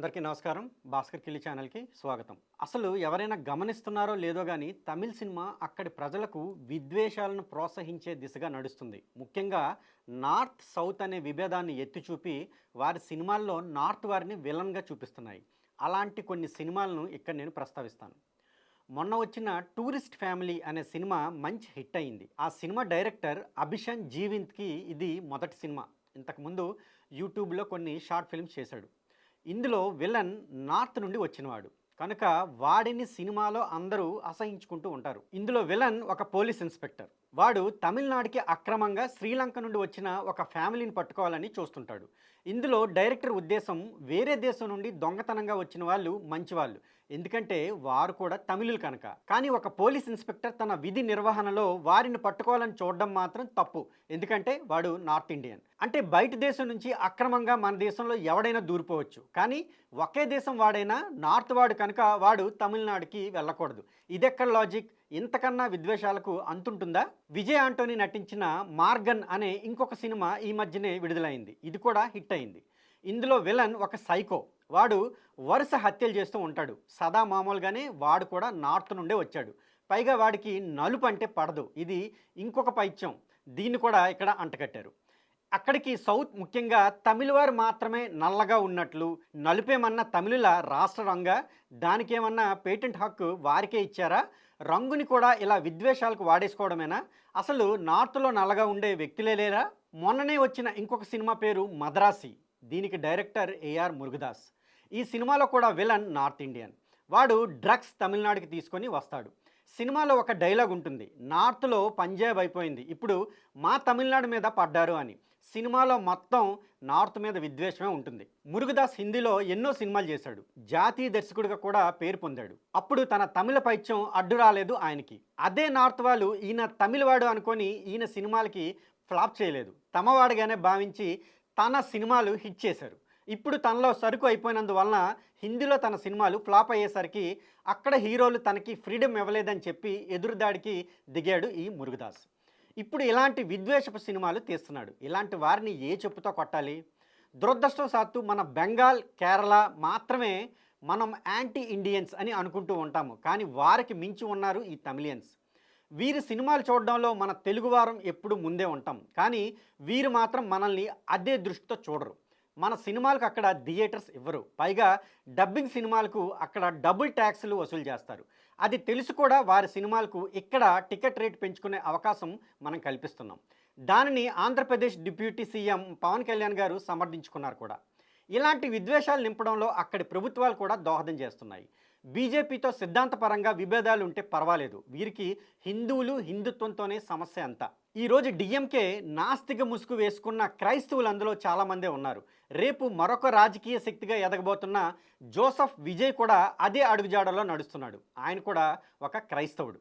అందరికీ నమస్కారం. భాస్కర్ కిల్లి ఛానల్కి స్వాగతం. అసలు ఎవరైనా గమనిస్తున్నారో లేదో కానీ తమిళ్ సినిమా అక్కడి ప్రజలకు విద్వేషాలను ప్రోత్సహించే దిశగా నడుస్తుంది. ముఖ్యంగా నార్త్ సౌత్ అనే విభేదాన్ని ఎత్తి చూపి వారి సినిమాల్లో నార్త్ వారిని విలన్గా చూపిస్తున్నాయి. అలాంటి కొన్ని సినిమాలను ఇక్కడ నేను ప్రస్తావిస్తాను. మొన్న వచ్చిన టూరిస్ట్ ఫ్యామిలీ అనే సినిమా మంచి హిట్ అయింది. ఆ సినిమా డైరెక్టర్ అభిషన్ జీవింత్కి ఇది మొదటి సినిమా. ఇంతకుముందు యూట్యూబ్లో కొన్ని షార్ట్ ఫిల్మ్స్ చేశాడు. ఇందులో విలన్ నార్త్ నుండి వచ్చినవాడు. కనుక వాడిని సినిమాలో అందరూ అసహించుకుంటూ ఉంటారు. ఇందులో విలన్ ఒక పోలీస్ ఇన్స్పెక్టర్. వాడు తమిళనాడుకి అక్రమంగా శ్రీలంక నుండి వచ్చిన ఒక ఫ్యామిలీని పట్టుకోవాలని చూస్తుంటాడు. ఇందులో డైరెక్టర్ ఉద్దేశం వేరే దేశం నుండి దొంగతనంగా వచ్చిన వాళ్ళు మంచివాళ్ళు. ఎందుకంటే వారు కూడా తమిళులు కనుక. కానీ ఒక పోలీస్ ఇన్స్పెక్టర్ తన విధి నిర్వహణలో వారిని పట్టుకోవాలని చూడడం మాత్రం తప్పు. ఎందుకంటే వాడు నార్త్ ఇండియన్. అంటే బయట దేశం నుంచి అక్రమంగా మన దేశంలో ఎవడైనా దూరిపోవచ్చు. కానీ ఒకే దేశం వాడైనా నార్త్ వాడు కనుక వాడు తమిళనాడుకి వెళ్ళకూడదు. ఇదెక్కడ లాజిక్? ఇంతకన్నా విద్వేషాలకు అంతుంటుందా? విజయ్ ఆంటోనీ నటించిన మార్గన్ అనే ఇంకొక సినిమా ఈ మధ్యనే విడుదలైంది. ఇది కూడా హిట్ అయింది. ఇందులో విలన్ ఒక సైకో. వాడు వరుస హత్యలు చేస్తూ ఉంటాడు. సదా మామూలుగానే వాడు కూడా నార్త్ నుండే వచ్చాడు. పైగా వాడికి నలుపు అంటే పడదు. ఇది ఇంకొక పైత్యం. దీన్ని కూడా ఇక్కడ అంటకట్టారు అక్కడికి సౌత్ ముఖ్యంగా తమిళవారు మాత్రమే నల్లగా ఉన్నట్లు నలుపేమన్నా తమిళుల రాష్ట్ర రంగా దానికేమన్నా పేటెంట్ హక్కు వారికే ఇచ్చారా? రంగుని కూడా ఇలా విద్వేషాలకు వాడేసుకోవడమేనా? అసలు నార్త్లో నల్లగా ఉండే వ్యక్తులే లేరా? మొన్ననే వచ్చిన ఇంకొక సినిమా పేరు మద్రాసి. దీనికి డైరెక్టర్ ఏఆర్ మురుగదాస్. ఈ సినిమాలో కూడా విలన్ నార్త్ ఇండియన్. వాడు డ్రగ్స్ తమిళనాడుకి తీసుకొని వస్తాడు. సినిమాలో ఒక డైలాగ్ ఉంటుంది. నార్త్లో పంజాబ్ అయిపోయింది. ఇప్పుడు మా తమిళనాడు మీద పడ్డారు అని. సినిమాలో మొత్తం నార్త్ మీద విద్వేషమే ఉంటుంది. మురుగదాస్ హిందీలో ఎన్నో సినిమాలు చేశాడు. జాతీయ దర్శకుడిగా కూడా పేరు పొందాడు. అప్పుడు తన తమిళ పైత్యం అడ్డు రాలేదు ఆయనకి. అదే నార్త్ వాళ్ళు ఈయన తమిళవాడు అనుకొని ఈయన సినిమాలకి ఫ్లాప్ చేయలేదు. తమవాడిగానే భావించి తన సినిమాలు హిట్ చేశారు. ఇప్పుడు తనలో సరుకు అయిపోయినందువలన హిందీలో తన సినిమాలు ఫ్లాప్ అయ్యేసరికి అక్కడ హీరోలు తనకి ఫ్రీడమ్ ఇవ్వలేదని చెప్పి ఎదురుదాడికి దిగాడు ఈ మురుగదాస్. ఇప్పుడు ఇలాంటి విద్వేషపు సినిమాలు తీస్తున్నాడు. ఇలాంటి వారిని ఏ చెప్పుతో కొట్టాలి? దురదృష్టవశాత్తు మన బెంగాల్ కేరళ మాత్రమే మనం యాంటీ ఇండియన్స్ అని అనుకుంటూ ఉంటాము. కానీ వారికి మించి ఉన్నారు ఈ తమిళియన్స్. వీరి సినిమాలు చూడడంలో మన తెలుగువారం ఎప్పుడు ముందే ఉంటాం. కానీ వీరు మాత్రం మనల్ని అదే దృష్టితో చూడరు. మన సినిమాలకు అక్కడ థియేటర్స్ ఇవ్వరు. పైగా డబ్బింగ్ సినిమాలకు అక్కడ డబుల్ ట్యాక్స్లు వసూలు చేస్తారు. అది తెలుసు కూడా వారి సినిమాలకు ఇక్కడ టికెట్ రేట్ పెంచుకునే అవకాశం మనం కల్పిస్తున్నాం. దానిని ఆంధ్రప్రదేశ్ డిప్యూటీ సీఎం పవన్ కళ్యాణ్ గారు సమర్థించుకున్నారు కూడా. ఇలాంటి విద్వేషాలు నింపడంలో అక్కడి ప్రభుత్వాలు కూడా దోహదం చేస్తున్నాయి. బీజేపీతో సిద్ధాంతపరంగా విభేదాలు ఉంటే పర్వాలేదు. వీరికి హిందువులు హిందుత్వంతోనే సమస్య అంతా. ఈరోజు డిఎంకే నాస్తిక ముసుగు వేసుకున్న క్రైస్తవులు అందులో చాలామందే ఉన్నారు. రేపు మరొక రాజకీయ శక్తిగా ఎదగబోతున్న జోసఫ్ విజయ్ కూడా అదే అడుగుజాడలో నడుస్తున్నాడు. ఆయన కూడా ఒక క్రైస్తవుడు.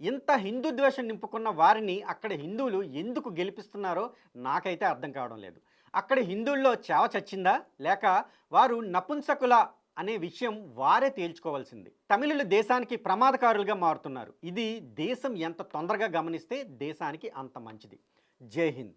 ఇంత హిందూ ద్వేషం నింపుకున్న వారిని అక్కడ హిందువులు ఎందుకు గెలిపిస్తున్నారో నాకైతే అర్థం కావడం లేదు. అక్కడ హిందువుల్లో చావ చచ్చిందా? లేక వారు నపుంసకుల అనే విషయం వారే తేల్చుకోవాల్సింది. తమిళులు దేశానికి ప్రమాదకారులుగా మారుతున్నారు. ఇది దేశం ఎంత తొందరగా గమనిస్తే దేశానికి అంత మంచిది. జై హింద్.